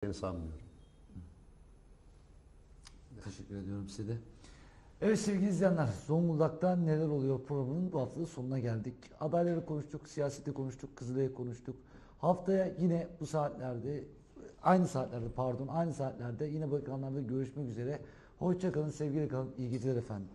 sanmıyorum. Teşekkür ediyorum size de. Evet sevgili izleyenler, Zonguldak'ta neler oluyor programının bu hafta sonuna geldik. Adayları konuştuk, siyaseti konuştuk, Kızılay'ı konuştuk. Haftaya yine bu saatlerde, aynı saatlerde pardon, aynı saatlerde yine bu ekranlarda görüşmek üzere. Hoşçakalın, sevgili kalın, iyi geceler efendim.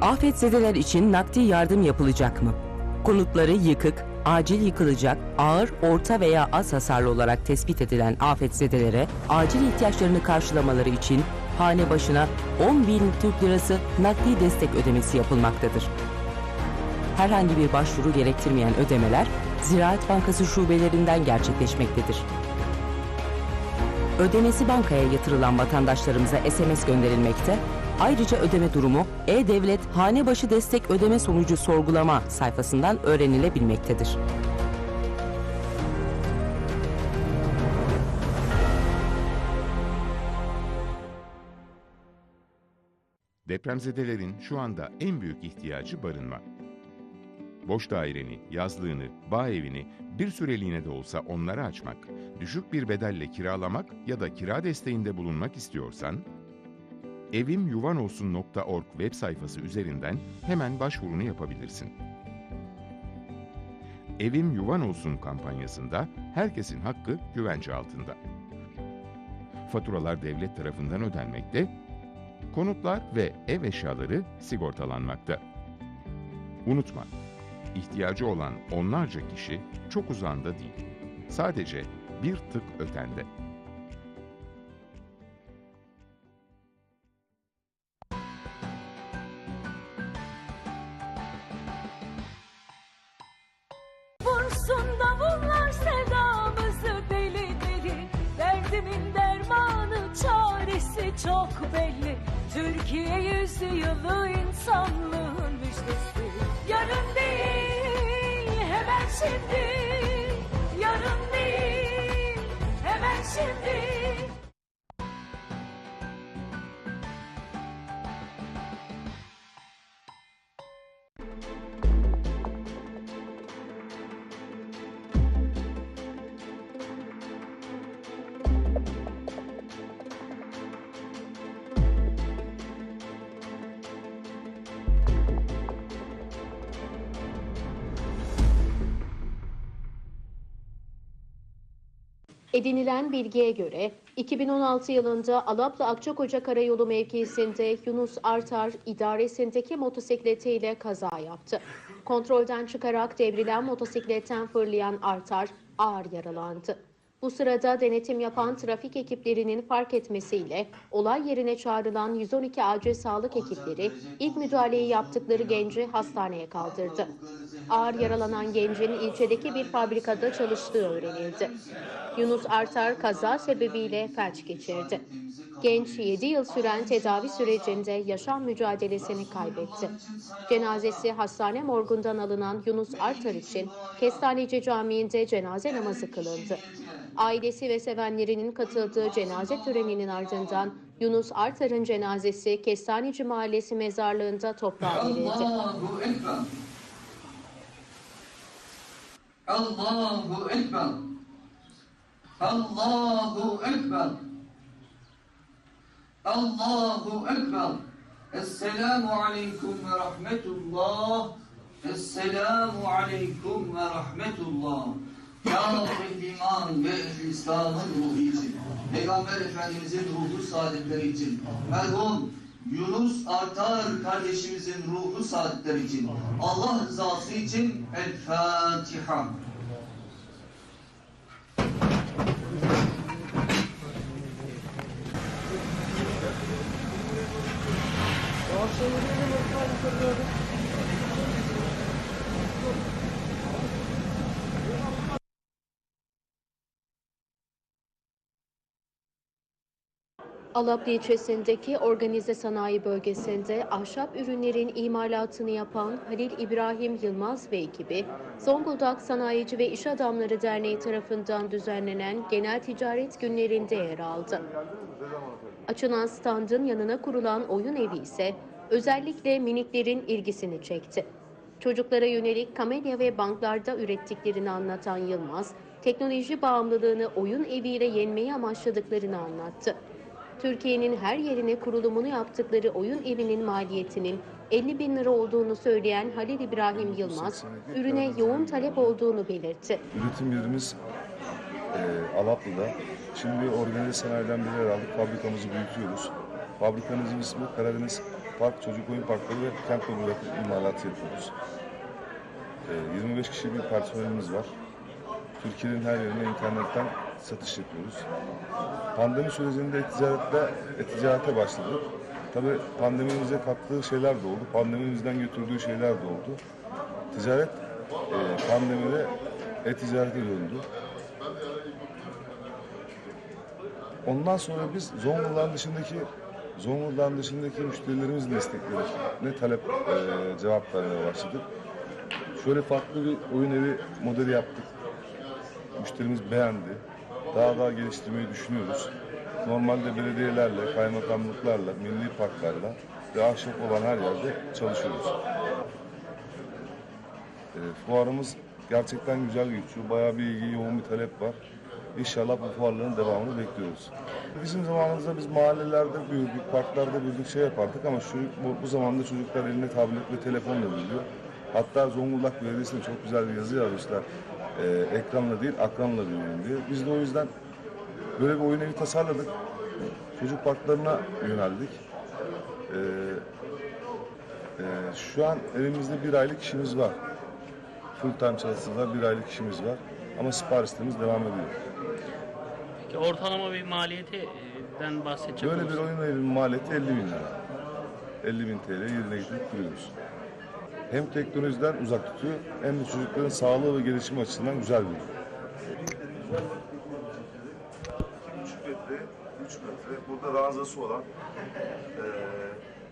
Afetzedeler için nakdi yardım yapılacak mı? Konutları yıkık, acil yıkılacak, ağır, orta veya az hasarlı olarak tespit edilen afetzedelere acil ihtiyaçlarını karşılamaları için hane başına 10 bin Türk lirası nakdi destek ödemesi yapılmaktadır. Herhangi bir başvuru gerektirmeyen ödemeler Ziraat Bankası şubelerinden gerçekleşmektedir. Ödemesi bankaya yatırılan vatandaşlarımıza SMS gönderilmekte. Ayrıca ödeme durumu E-Devlet Hanebaşı Destek Ödeme Sonucu Sorgulama sayfasından öğrenilebilmektedir. Depremzedelerin şu anda en büyük ihtiyacı barınma. Boş daireni, yazlığını, bağ evini bir süreliğine de olsa onlara açmak, düşük bir bedelle kiralamak ya da kira desteğinde bulunmak istiyorsan, evimyuvanolsun.org web sayfası üzerinden hemen başvurunu yapabilirsin. Evim Yuvan Olsun kampanyasında herkesin hakkı güvence altında. Faturalar devlet tarafından ödenmekte, konutlar ve ev eşyaları sigortalanmakta. Unutma, ihtiyacı olan onlarca kişi çok uzağında değil. Sadece bir tık ötende. Vursun davullar sevdamızı deli deli Derdimin dermanı çaresi çok belli Türkiye yüzyılı insanlığın müjdesi Yarın değil hemen şimdi. Yarın değil hemen şimdi Edinilen bilgiye göre 2016 yılında Alaplı Akçakoca Karayolu mevkisinde Yunus Artar idaresindeki motosikletiyle kaza yaptı. Kontrolden çıkarak devrilen motosikletten fırlayan Artar ağır yaralandı. Bu sırada denetim yapan trafik ekiplerinin fark etmesiyle olay yerine çağrılan 112 acil sağlık ekipleri ilk müdahaleyi yaptıkları genci hastaneye kaldırdı. Ağır yaralanan gencin ilçedeki bir fabrikada çalıştığı öğrenildi. Yunus Artar kaza sebebiyle felç geçirdi. Genç 7 yıl süren tedavi sürecinde yaşam mücadelesini kaybetti. Cenazesi hastane morgundan alınan Yunus Artar için Kestaneci Camii'nde cenaze namazı kılındı. Ailesi ve sevenlerinin katıldığı cenaze töreninin ardından Yunus Artar'ın cenazesi Kestaneci Mahallesi mezarlığında toprağa verildi. Allahu Ekber. Allahu Ekber. Allahu Ekber. Allahu Ekber. Esselamu Aleyküm ve Rahmetullah. Esselamu Aleyküm ve Rahmetullah. Ya Rabbi iman ve İslam'ın ruhu için, Peygamber Efendimizin ruhu saadetleri için, merhum Yunus Artar kardeşimizin ruhu saadetleri için, Allah rızası için El Fatiha. Yavaşça Alaplı ilçesindeki organize sanayi bölgesinde ahşap ürünlerin imalatını yapan Halil İbrahim Yılmaz ve ekibi, Zonguldak Sanayici ve İş Adamları Derneği tarafından düzenlenen genel ticaret günlerinde yer aldı. Açılan standın yanına kurulan oyun evi ise özellikle miniklerin ilgisini çekti. Çocuklara yönelik kamelya ve banklarda ürettiklerini anlatan Yılmaz, teknoloji bağımlılığını oyun eviyle yenmeyi amaçladıklarını anlattı. Türkiye'nin her yerine kurulumunu yaptıkları oyun evinin maliyetinin 50 bin lira olduğunu söyleyen Halil İbrahim Yılmaz, ürüne yoğun talep olduğunu belirtti. Üretim yerimiz e, Alaplı'da. Şimdi organize sanayiden bir yer aldık. Fabrikamızı büyütüyoruz. Fabrikamızın ismi Karadeniz Park Çocuk Oyun Parkları ve Kent Bölümündeki imalatı yapıyoruz. E, 25 kişi bir personelimiz var. Türkiye'nin her yerine internetten satış yapıyoruz. Pandemi sürecinde e-ticarette, e-ticarete başladık. Tabii pandemimize kattığı şeyler de oldu. Pandemimizden götürdüğü şeyler de oldu. Ticaret e, pandemide e-ticarete döndü. Ondan sonra biz Zonguldak'ın dışındaki Zonguldak'ın dışındaki müşterilerimizin isteklerine talep e, cevap vermeye başladık. Şöyle farklı bir oyun evi modeli yaptık. Müşterimiz beğendi. Daha daha geliştirmeyi düşünüyoruz. Normalde belediyelerle, kaymakamlıklarla, milli parklarla ve ahşap olan her yerde çalışıyoruz. E, fuarımız gerçekten güzel geçiyor. Bayağı bir ilgi, yoğun bir talep var. İnşallah bu fuarların devamını bekliyoruz. Bizim zamanımızda biz mahallelerde büyüdük, parklarda büyüdük, şey yapardık ama şu, bu, bu zamanda çocuklar eline tablet ve telefonla büyüyor. Hatta Zonguldak Belediyesi'ne çok güzel bir yazı yazmışlar. Ee, ekranla değil, akranla büyüyelim diye. Biz de o yüzden böyle bir oyun evi tasarladık. Çocuk parklarına yöneldik. Ee, e, şu an elimizde bir aylık işimiz var. Full time çalıştığında bir aylık işimiz var. Ama siparişlerimiz devam ediyor. Peki ortalama bir maliyetinden bahsedecek Böyle bir olursak. oyun evinin maliyeti 50 bin lira. 50 bin TL yerine getirip kuruyoruz. Hem teknolojiden uzak tutuyor hem de çocukların sağlığı ve gelişimi açısından güzel bir ürün. 2,5 metre, 3 metre. Burada ranzası olan. Ee,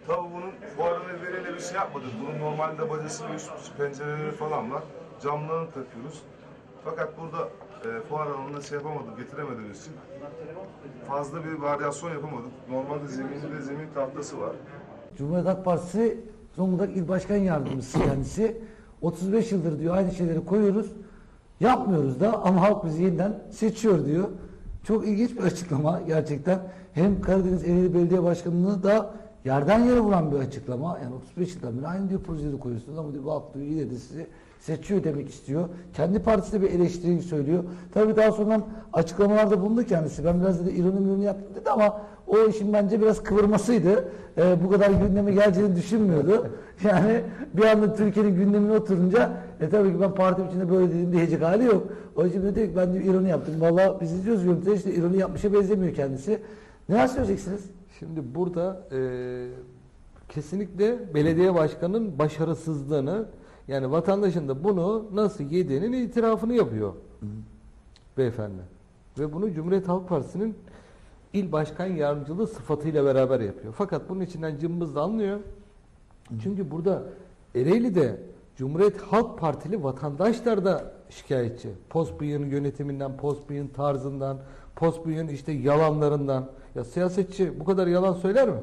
tabii bunun fuarın elleriyle bir şey yapmadık. Bunun normalde bacası ve üst pencereleri falan var. Camlarını takıyoruz. Fakat burada e, fuar alanında şey yapamadık, getiremediğimiz için fazla bir varyasyon yapamadık. Normalde zeminde zemin tahtası var. Cumhuriyet Halk Partisi Zonguldak İl Başkan Yardımcısı kendisi. 35 yıldır diyor aynı şeyleri koyuyoruz. Yapmıyoruz da ama halk bizi yeniden seçiyor diyor. Çok ilginç bir açıklama gerçekten. Hem Karadeniz Ereğli Belediye Başkanı'nı da yerden yere vuran bir açıklama. Yani 35 yıldan beri aynı diyor projeleri koyuyorsunuz ama diyor bu diyor yine de sizi seçiyor demek istiyor. Kendi partisi de bir eleştiriyi söylüyor. Tabii daha sonra açıklamalarda bulundu kendisi. Ben biraz dedi ironi mironi yaptım dedi ama o işin bence biraz kıvırmasıydı. Ee, bu kadar gündeme geleceğini düşünmüyordu. Yani bir anda Türkiye'nin gündemine oturunca e tabii ki ben partim içinde böyle dedim diyecek hali yok. O yüzden dedi ki ben diyor ironi yaptım. Vallahi biz izliyoruz görüntüleri işte ironi yapmışa benzemiyor kendisi. Neler söyleyeceksiniz? Şimdi burada e, kesinlikle belediye başkanının başarısızlığını yani vatandaşın da bunu nasıl yediğinin itirafını yapıyor beyefendi. Ve bunu Cumhuriyet Halk Partisi'nin il başkan yardımcılığı sıfatıyla beraber yapıyor. Fakat bunun içinden cımbız da alınıyor. Çünkü burada Ereğli'de Cumhuriyet Halk Partili vatandaşlar da şikayetçi. Postbıyık'ın yönetiminden, Postbıyık'ın tarzından, Postbıyık'ın işte yalanlarından. Ya siyasetçi bu kadar yalan söyler mi?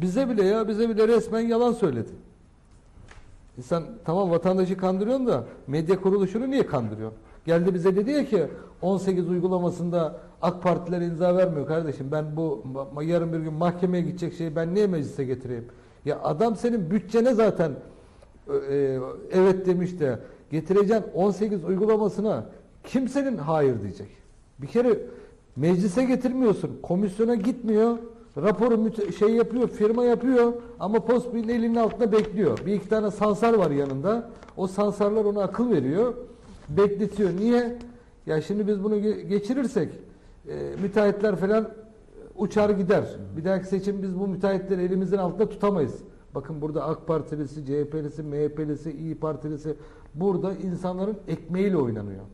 Bize bile ya bize bile resmen yalan söyledi. Sen tamam vatandaşı kandırıyorsun da medya kuruluşunu niye kandırıyorsun? Geldi bize dedi ya ki 18 uygulamasında AK Partiler imza vermiyor kardeşim. Ben bu yarın bir gün mahkemeye gidecek şeyi ben niye meclise getireyim? Ya adam senin bütçene zaten e, evet demiş de getireceğin 18 uygulamasına kimsenin hayır diyecek. Bir kere meclise getirmiyorsun. Komisyona gitmiyor. Raporu şey yapıyor, firma yapıyor ama postbirinin elinin altında bekliyor. Bir iki tane sansar var yanında. O sansarlar ona akıl veriyor. Bekletiyor. Niye? Ya şimdi biz bunu ge- geçirirsek e, müteahhitler falan uçar gider. Bir dahaki seçim biz bu müteahhitleri elimizin altında tutamayız. Bakın burada AK Partilisi, CHP'lisi, MHP'lisi, İyi Partilisi burada insanların ekmeğiyle oynanıyor.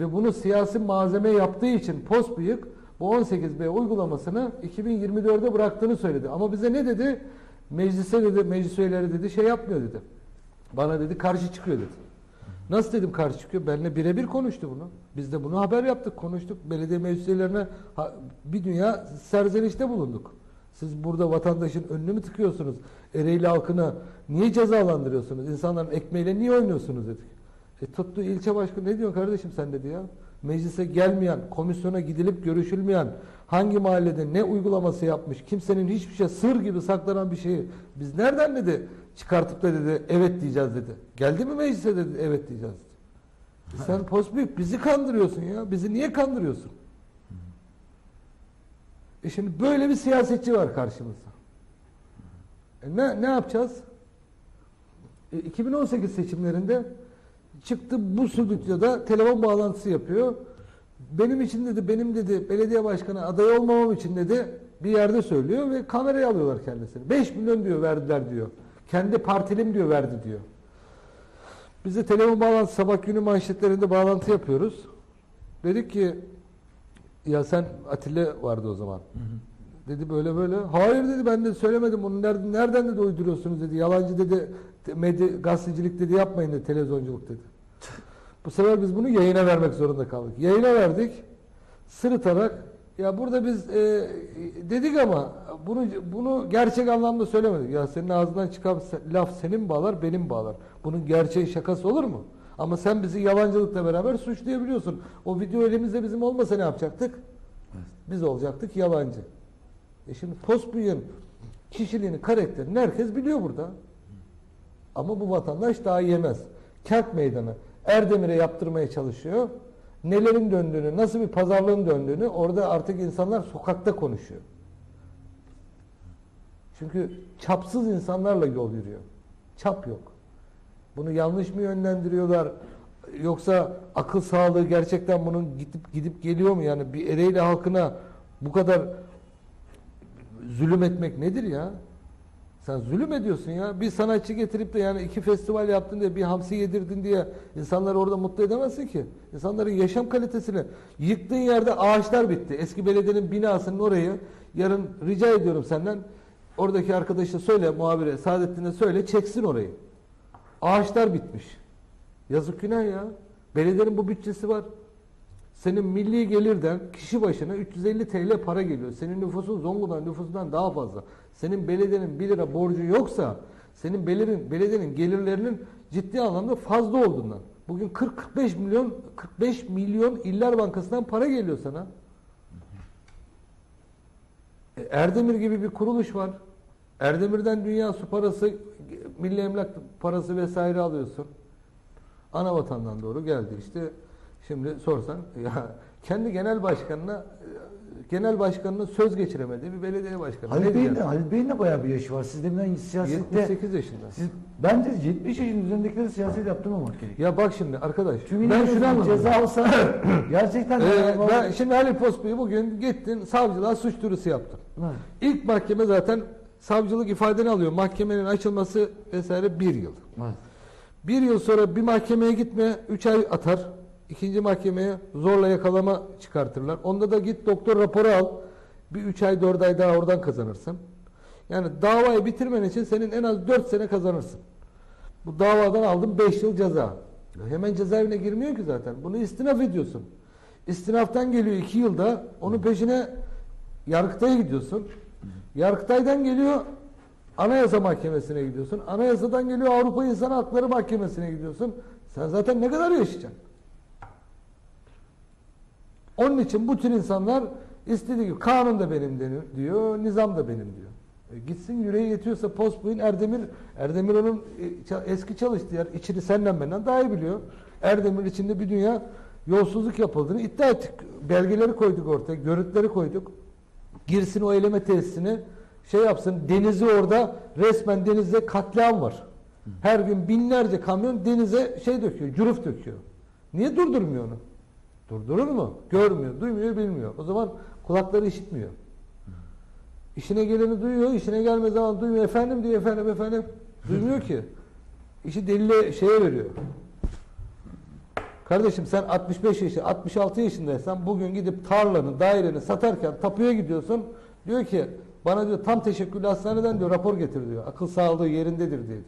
Ve bunu siyasi malzeme yaptığı için Postbıyık bu 18B uygulamasını 2024'de bıraktığını söyledi. Ama bize ne dedi? Meclise dedi, meclis üyeleri dedi şey yapmıyor dedi. Bana dedi karşı çıkıyor dedi. Nasıl dedim karşı çıkıyor? Benimle birebir konuştu bunu. Biz de bunu haber yaptık, konuştuk. Belediye meclis üyelerine bir dünya serzenişte bulunduk. Siz burada vatandaşın önünü mü tıkıyorsunuz? Ereğli halkını niye cezalandırıyorsunuz? İnsanların ekmeğiyle niye oynuyorsunuz dedik. E tuttu ilçe başkanı ne diyorsun kardeşim sen dedi ya. Meclise gelmeyen, komisyona gidilip görüşülmeyen, hangi mahallede ne uygulaması yapmış, kimsenin hiçbir şey sır gibi saklanan bir şeyi biz nereden dedi çıkartıp da dedi evet diyeceğiz dedi. Geldi mi meclise dedi evet diyeceğiz dedi. E Sen pos büyük bizi kandırıyorsun ya. Bizi niye kandırıyorsun? E şimdi böyle bir siyasetçi var karşımızda. E ne, ne yapacağız? E 2018 seçimlerinde çıktı bu stüdyoda telefon bağlantısı yapıyor. Benim için dedi, benim dedi belediye başkanı aday olmamam için dedi bir yerde söylüyor ve kameraya alıyorlar kendisini. 5 milyon diyor verdiler diyor. Kendi partilim diyor verdi diyor. Biz de telefon bağlantısı sabah günü manşetlerinde bağlantı yapıyoruz. Dedik ki ya sen Atilla vardı o zaman. Dedi böyle böyle. Hayır dedi ben de söylemedim bunu. Nereden, nereden dedi uyduruyorsunuz dedi. Yalancı dedi. Medya, gazetecilik dedi yapmayın dedi. Televizyonculuk dedi. Bu sefer biz bunu yayına vermek zorunda kaldık. Yayına verdik. Sırıtarak ya burada biz e, dedik ama bunu bunu gerçek anlamda söylemedik. Ya senin ağzından çıkan laf senin bağlar, benim bağlar. Bunun gerçeği şakası olur mu? Ama sen bizi yalancılıkla beraber suçlayabiliyorsun. O video elimizde bizim olmasa ne yapacaktık? Biz olacaktık yalancı. E şimdi Postbuyuk'un kişiliğini, karakterini herkes biliyor burada. Ama bu vatandaş daha yemez. Kent meydanı Erdemir'e yaptırmaya çalışıyor. Nelerin döndüğünü, nasıl bir pazarlığın döndüğünü orada artık insanlar sokakta konuşuyor. Çünkü çapsız insanlarla yol yürüyor. Çap yok. Bunu yanlış mı yönlendiriyorlar? Yoksa akıl sağlığı gerçekten bunun gidip gidip geliyor mu? Yani bir Ereğli halkına bu kadar zulüm etmek nedir ya? Sen zulüm ediyorsun ya. Bir sanatçı getirip de yani iki festival yaptın diye bir hamsi yedirdin diye insanları orada mutlu edemezsin ki. İnsanların yaşam kalitesini yıktığın yerde ağaçlar bitti. Eski belediyenin binasının orayı yarın rica ediyorum senden oradaki arkadaşa söyle muhabire Saadettin'e söyle çeksin orayı. Ağaçlar bitmiş. Yazık günah ya. Belediyenin bu bütçesi var. Senin milli gelirden kişi başına 350 TL para geliyor. Senin nüfusun Zonguldak nüfusundan daha fazla. Senin belediyenin 1 lira borcu yoksa senin belediyenin, belediyenin gelirlerinin ciddi anlamda fazla olduğundan. Bugün 40-45 milyon 45 milyon İller Bankası'ndan para geliyor sana. E, Erdemir gibi bir kuruluş var. Erdemir'den dünya su parası, milli emlak parası vesaire alıyorsun. Ana vatandan doğru geldi işte. Şimdi sorsan ya kendi genel başkanına genel başkanına söz geçiremediği bir belediye başkanı. Halil Ne Bey'in de? Halil Bey'in de bayağı bir yaşı var. Siz deminden siyasette... 78 yaşında. Siz, bence 70 yaşın üzerindekileri siyaset yaptırmamak gerekiyor. Ya bak şimdi arkadaş. Çünkü ben şunu anlamadım. ceza alsa gerçekten Ee, ben şimdi Halil Pospey'i bugün gittin savcılığa suç duyurusu yaptın. Evet. İlk mahkeme zaten savcılık ifadeni alıyor. Mahkemenin açılması vesaire bir yıl. Evet. Bir yıl sonra bir mahkemeye gitme, üç ay atar. İkinci mahkemeye zorla yakalama çıkartırlar. Onda da git doktor raporu al. Bir üç ay, dört ay daha oradan kazanırsın. Yani davayı bitirmen için senin en az dört sene kazanırsın. Bu davadan aldın beş yıl ceza. Hemen cezaevine girmiyor ki zaten. Bunu istinaf ediyorsun. İstinaftan geliyor iki yılda. Onun peşine Yargıtay'a gidiyorsun. Yargıtay'dan geliyor Anayasa Mahkemesi'ne gidiyorsun. Anayasadan geliyor Avrupa İnsan Hakları Mahkemesi'ne gidiyorsun. Sen zaten ne kadar yaşayacaksın? Onun için bu tür insanlar istediği gibi kanun da benim diyor, nizam da benim diyor. E gitsin yüreği yetiyorsa Postboy'un Erdemir, Erdemir onun e, eski çalıştığı yer, içini senden benden daha iyi biliyor. Erdemir içinde bir dünya yolsuzluk yapıldığını iddia ettik. Belgeleri koyduk ortaya, görüntüleri koyduk. Girsin o eleme tesisini şey yapsın, denizi orada resmen denizde katliam var. Her gün binlerce kamyon denize şey döküyor, cüruf döküyor. Niye durdurmuyor onu? Durdurur mu? Görmüyor, duymuyor, bilmiyor. O zaman kulakları işitmiyor. İşine geleni duyuyor, işine gelmediği zaman duymuyor. Efendim diyor, efendim, efendim. Duymuyor ki. İşi delile şeye veriyor. Kardeşim sen 65 yaşı, 66 yaşındaysan bugün gidip tarlanı, daireni satarken tapuya gidiyorsun. Diyor ki bana diyor tam teşekküllü hastaneden diyor rapor getir diyor. Akıl sağlığı yerindedir diyor.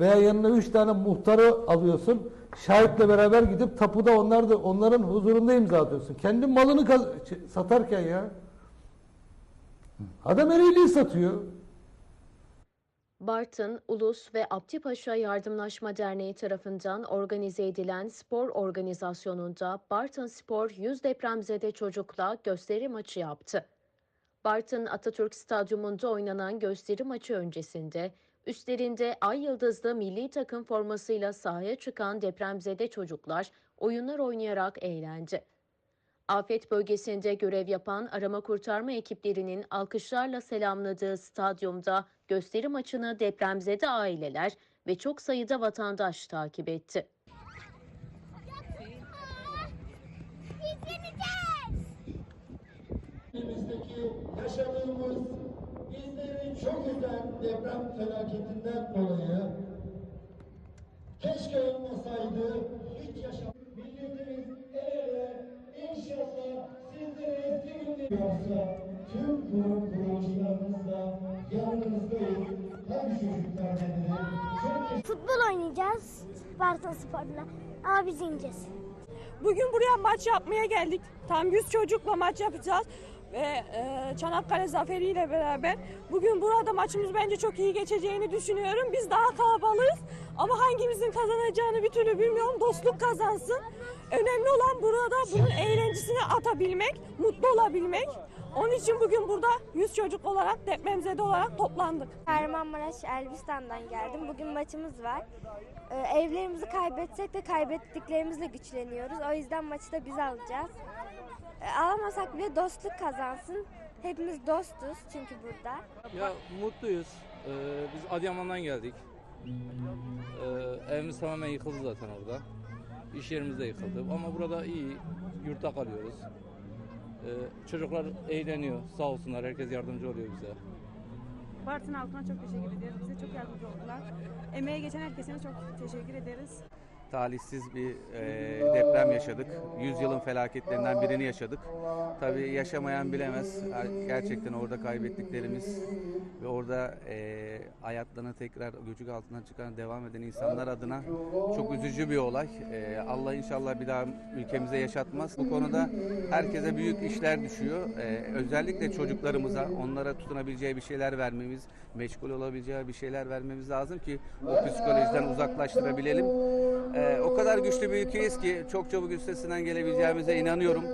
Veya yanına 3 tane muhtarı alıyorsun. Şahitle beraber gidip tapuda onlar da onların huzurunda imza atıyorsun. Kendi malını satarken ya. Adam ereğliği satıyor. Bartın, Ulus ve Abdipaşa Yardımlaşma Derneği tarafından organize edilen spor organizasyonunda Bartın Spor 100 depremzede çocukla gösteri maçı yaptı. Bartın Atatürk Stadyumunda oynanan gösteri maçı öncesinde üstlerinde ay yıldızlı milli takım formasıyla sahaya çıkan depremzede çocuklar oyunlar oynayarak eğlendi. Afet bölgesinde görev yapan arama kurtarma ekiplerinin alkışlarla selamladığı stadyumda gösteri maçını depremzede aileler ve çok sayıda vatandaş takip etti. Yaşadığımız bizleri çok üzen deprem felaketinden dolayı keşke olmasaydı hiç yaşam. Milletimiz el ele inşallah sizlere eski günleri yoksa tüm kurum kuruluşlarımızla yanınızdayız. Hadi çocuklar dediler. Çok Futbol oynayacağız Bartın Spor'la. Ama biz ineceğiz. Bugün buraya maç yapmaya geldik. Tam 100 çocukla maç yapacağız. Ve e, Çanakkale zaferiyle beraber bugün burada maçımız bence çok iyi geçeceğini düşünüyorum. Biz daha kalabalığız ama hangimizin kazanacağını bir türlü bilmiyorum. Dostluk kazansın. Önemli olan burada bunun eğlencesini atabilmek, mutlu olabilmek. Onun için bugün burada 100 çocuk olarak depremzede olarak toplandık. Kahramanmaraş Elbistan'dan geldim. Bugün maçımız var. Ee, evlerimizi kaybetsek de kaybettiklerimizle güçleniyoruz. O yüzden maçı da biz alacağız. Ee, alamasak bile dostluk kazansın. Hepimiz dostuz çünkü burada. Ya mutluyuz. Ee, biz Adıyaman'dan geldik. Ee, evimiz tamamen yıkıldı zaten orada. İş yerimiz de yıkıldı. Ama burada iyi. Yurtta kalıyoruz. Ee, çocuklar eğleniyor. Sağ olsunlar. Herkes yardımcı oluyor bize. Bartın halkına çok teşekkür ediyoruz. Bize çok yardımcı oldular. Emeğe geçen herkese çok teşekkür ederiz. Talihsiz bir e, deprem yaşadık. Yüzyılın felaketlerinden birini yaşadık. Tabii yaşamayan bilemez. Gerçekten orada kaybettiklerimiz ve orada e, hayatlarını tekrar göçük altından çıkan devam eden insanlar adına çok üzücü bir olay. E, Allah inşallah bir daha ülkemize yaşatmaz. Bu konuda herkese büyük işler düşüyor. E, özellikle çocuklarımıza onlara tutunabileceği bir şeyler vermemiz, meşgul olabileceği bir şeyler vermemiz lazım ki o psikolojiden uzaklaştırabilelim. Ee, o kadar güçlü bir ülkeyiz ki çok çabuk üstesinden gelebileceğimize inanıyorum.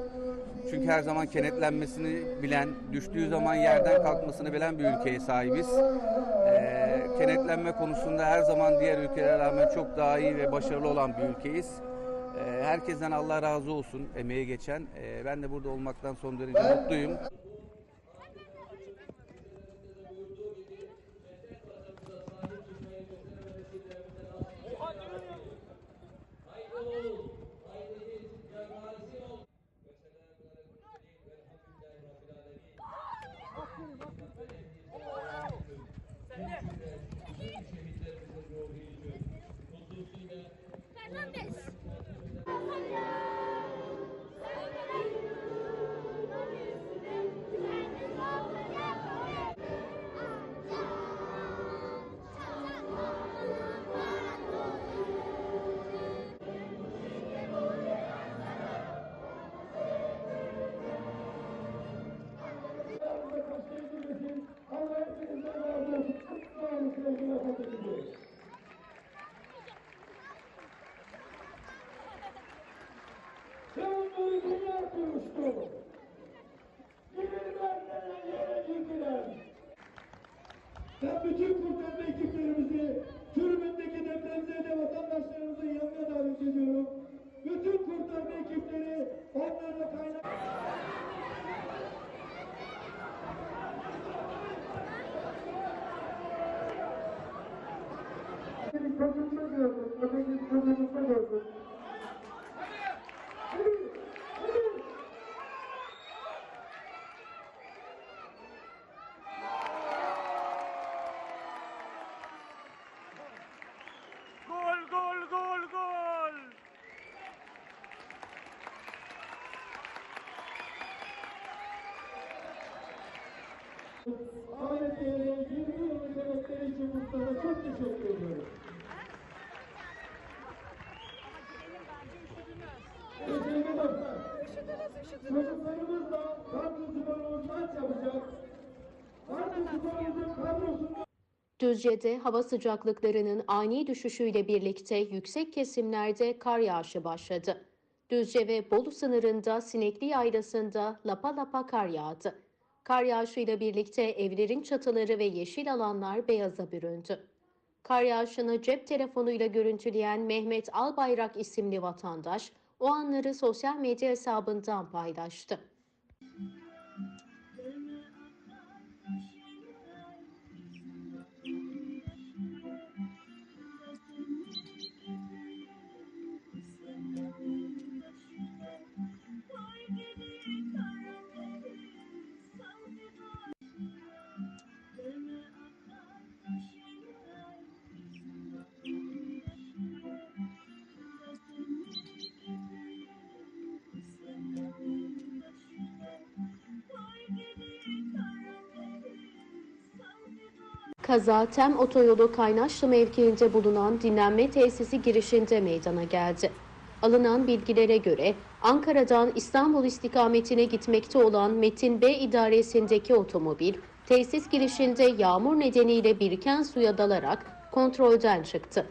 Çünkü her zaman kenetlenmesini bilen, düştüğü zaman yerden kalkmasını bilen bir ülkeye sahibiz. Ee, kenetlenme konusunda her zaman diğer ülkelere rağmen çok daha iyi ve başarılı olan bir ülkeyiz. Ee, herkesten Allah razı olsun emeği geçen. Ee, ben de burada olmaktan son derece mutluyum. Çok teşekkür ediyorum. Dostlar, çocuklarımızla Kartlı Spor'umuz maç yapacak. Kartlı Spor'umuzun kadrosunda Düzce'de hava sıcaklıklarının ani düşüşüyle birlikte yüksek kesimlerde kar yağışı başladı. Düzce ve Bolu sınırında Sinekli Yaylası'nda lapa lapa kar yağdı. Kar yağışıyla birlikte evlerin çatıları ve yeşil alanlar beyaza büründü. Kar yağışını cep telefonuyla görüntüleyen Mehmet Albayrak isimli vatandaş o anları sosyal medya hesabından paylaştı. Kaza Tem Otoyolu Kaynaşlı mevkiinde bulunan dinlenme tesisi girişinde meydana geldi. Alınan bilgilere göre Ankara'dan İstanbul istikametine gitmekte olan Metin B idaresindeki otomobil tesis girişinde yağmur nedeniyle biriken suya dalarak kontrolden çıktı.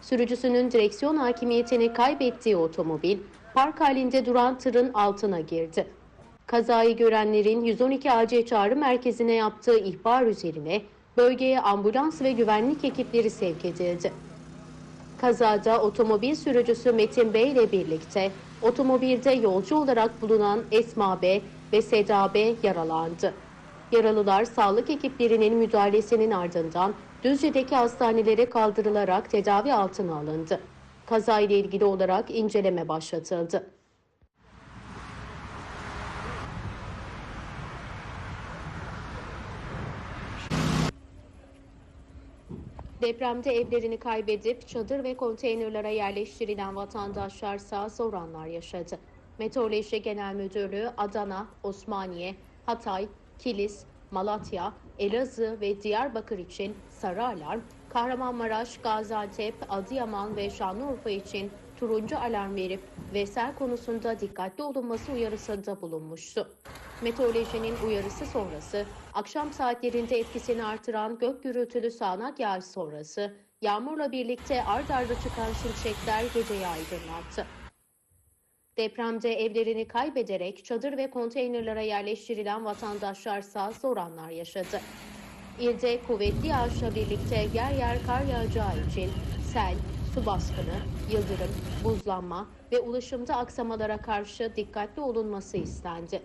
Sürücüsünün direksiyon hakimiyetini kaybettiği otomobil park halinde duran tırın altına girdi. Kazayı görenlerin 112 acil çağrı merkezine yaptığı ihbar üzerine bölgeye ambulans ve güvenlik ekipleri sevk edildi. Kazada otomobil sürücüsü Metin Bey ile birlikte otomobilde yolcu olarak bulunan Esma B ve Seda B yaralandı. Yaralılar sağlık ekiplerinin müdahalesinin ardından Düzce'deki hastanelere kaldırılarak tedavi altına alındı. Kazayla ilgili olarak inceleme başlatıldı. Depremde evlerini kaybedip çadır ve konteynerlara yerleştirilen vatandaşlarsa zor anlar yaşadı. Meteoroloji Genel Müdürlüğü Adana, Osmaniye, Hatay, Kilis, Malatya, Elazığ ve Diyarbakır için sarı alarm, Kahramanmaraş, Gaziantep, Adıyaman ve Şanlıurfa için turuncu alarm verip ve sel konusunda dikkatli olunması uyarısında bulunmuştu. Meteorolojinin uyarısı sonrası akşam saatlerinde etkisini artıran gök gürültülü sağanak yağış sonrası yağmurla birlikte ard arda çıkan şimşekler geceyi aydınlattı. Depremde evlerini kaybederek çadır ve konteynerlara yerleştirilen vatandaşlarsa zor anlar yaşadı. İlde kuvvetli yağışla birlikte yer yer kar yağacağı için sel, su baskını, yıldırım, buzlanma ve ulaşımda aksamalara karşı dikkatli olunması istendi.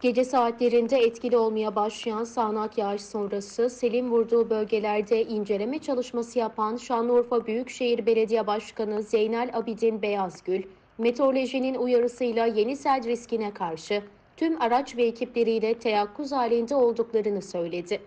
Gece saatlerinde etkili olmaya başlayan sağanak yağış sonrası selin vurduğu bölgelerde inceleme çalışması yapan Şanlıurfa Büyükşehir Belediye Başkanı Zeynel Abidin Beyazgül, meteorolojinin uyarısıyla yeni sel riskine karşı tüm araç ve ekipleriyle teyakkuz halinde olduklarını söyledi.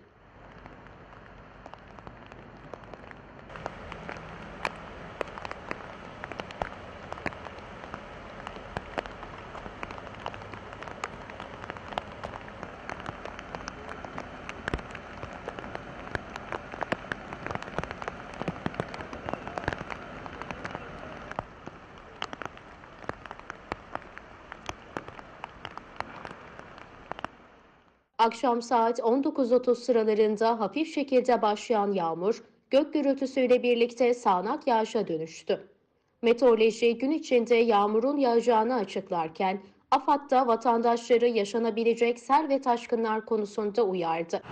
Akşam saat 19.30 sıralarında hafif şekilde başlayan yağmur, gök gürültüsüyle birlikte sağanak yağışa dönüştü. Meteoroloji gün içinde yağmurun yağacağını açıklarken, AFAD da vatandaşları yaşanabilecek sel ve taşkınlar konusunda uyardı.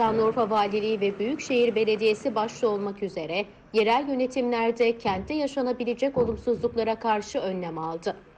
Şanlıurfa Valiliği ve Büyükşehir Belediyesi başta olmak üzere yerel yönetimlerde kentte yaşanabilecek olumsuzluklara karşı önlem aldı.